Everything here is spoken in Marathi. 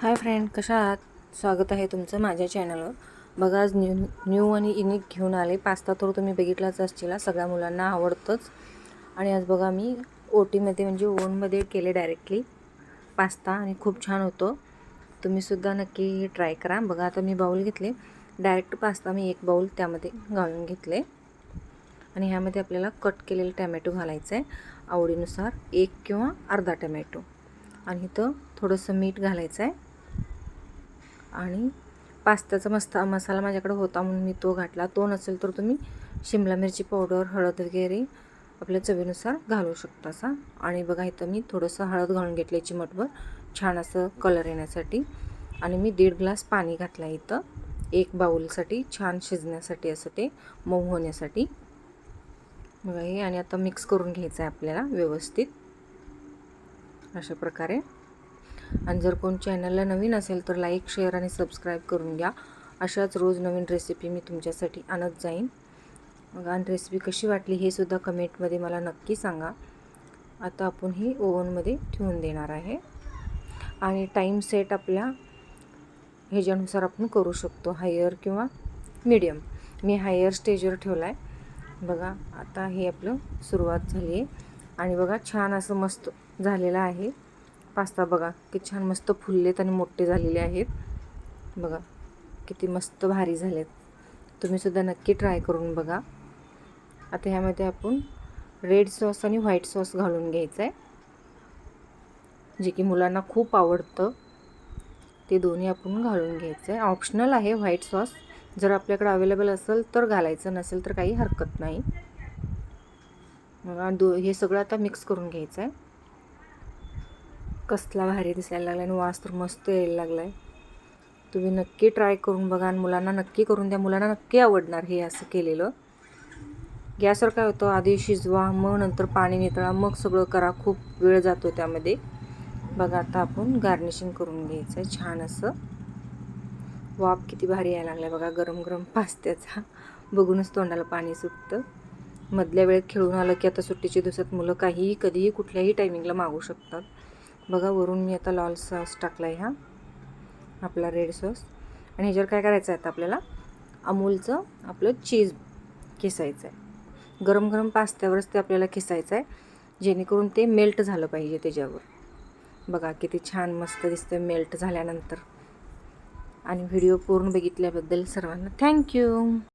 हाय फ्रेंड कशा आहात? स्वागत आहे तुमचं माझ्या चॅनलवर. बघा आज न्यू न्यू आणि युनिक घेऊन आले. पास्ता तर तुम्ही बघितलाच असतील सगळ्या मुलांना आवडतंच. आणि आज बघा मी ओटीमध्ये म्हणजे ओनमध्ये केले डायरेक्टली पास्ता आणि खूप छान होतो. तुम्हीसुद्धा नक्की ट्राय करा. बघा आता मी बाऊल घेतले. डायरेक्ट पास्ता मी एक बाऊल त्यामध्ये घालून घेतले. आणि ह्यामध्ये आपल्याला कट केलेलं टॅमॅटो घालायचं आहे आवडीनुसार एक किंवा अर्धा टमॅटो. आणि इथं थोडंसं मीठ घालायचं आहे आणि पास्त्याचा मस्ता मसाला माझ्याकडे होता म्हणून मी तो घातला. तो नसेल तर तुम्ही शिमला मिरची पावडर हळद वगैरे आपल्या चवीनुसार घालू शकता असा. आणि बघा इथं मी थोडंसं हळद घालून घेतलं चिमटभर छान असं कलर येण्यासाठी. आणि मी दीड ग्लास पाणी घातलं इथं. एक बाऊलसाठी छान शिजण्यासाठी असं ते मऊ होण्यासाठी. बघा हे आणि आता मिक्स करून घ्यायचं आहे आपल्याला व्यवस्थित. अशा प्रकारे. आणि जर कोण चॅनलला नवीन असेल तर लाईक शेअर आणि सबस्क्राईब करून घ्या. अशाच रोज नवीन रेसिपी मी तुमच्यासाठी आणत जाईन. मग आणि रेसिपी कशी वाटली हे सुद्धा कमेंटमध्ये मला नक्की सांगा. आता आपण ही ओव्हनमध्ये ठेवून देणार आहे. आणि टाईम सेट आपल्या ह्याच्यानुसार आपण करू शकतो हायर किंवा मीडियम मी हायर स्टेजवर ठेवला आहे बघा आता हे आपलं सुरुवात झाली आहे. आणि बघा छान असं मस्त झालेलं आहे. पास्ता बघा किती छान मस्त फुललेत आणि मोठे झालेले आहेत. बघा किती मस्त भारी झालेत. तुम्हीसुद्धा नक्की ट्राय करून बघा. आता ह्यामध्ये आपण रेड सॉस आणि व्हाईट सॉस घालून घ्यायचं आहे जे की मुलांना खूप आवडतं. ते दोन्ही आपण घालून घ्यायचं आहे ऑप्शनल आहे व्हाईट सॉस. जर आपल्याकडे अवेलेबल असेल तर घालायचं नसेल तर काही हरकत नाही. दो हे सगळं आता मिक्स करून घ्यायचं आहे कसला भारी दिसायला लागला आणि वास तर मस्त यायला लागला आहे तुम्ही नक्की ट्राय करून बघा आणि मुलांना नक्की करून द्या. मुलांना नक्की आवडणार हे असं केलेलं. गॅसवर काय होतं आधी शिजवा मग नंतर पाणी नितळा मग सगळं करा. खूप वेळ जातो त्यामध्ये. बघा आता आपण गार्निशिंग करून घ्यायचं आहे छान असं. वाफ किती भारी यायला लागला बघा गरम गरम पास्त्याचा. बघूनच तोंडाला पाणी सुटतं. मधल्या वेळेत खेळून आलं की आता सुट्टीच्या दिवसात मुलं काहीही कधीही कुठल्याही टायमिंगला मागू शकतात. बघा वरून मी आता लाल सॉस टाकला आहे हा आपला रेड सॉस. आणि ह्याच्यावर काय करायचं आहे आता आपल्याला? अमूलचं आपलं चीज किसायचं आहे गरम गरम पास्त्यावरच ते आपल्याला किसायचं आहे जेणेकरून ते मेल्ट झालं पाहिजे त्याच्यावर. बघा किती छान मस्त दिसतं मेल्ट झाल्यानंतर. आणि व्हिडिओ पूर्ण बघितल्याबद्दल सर्वांना थँक्यू.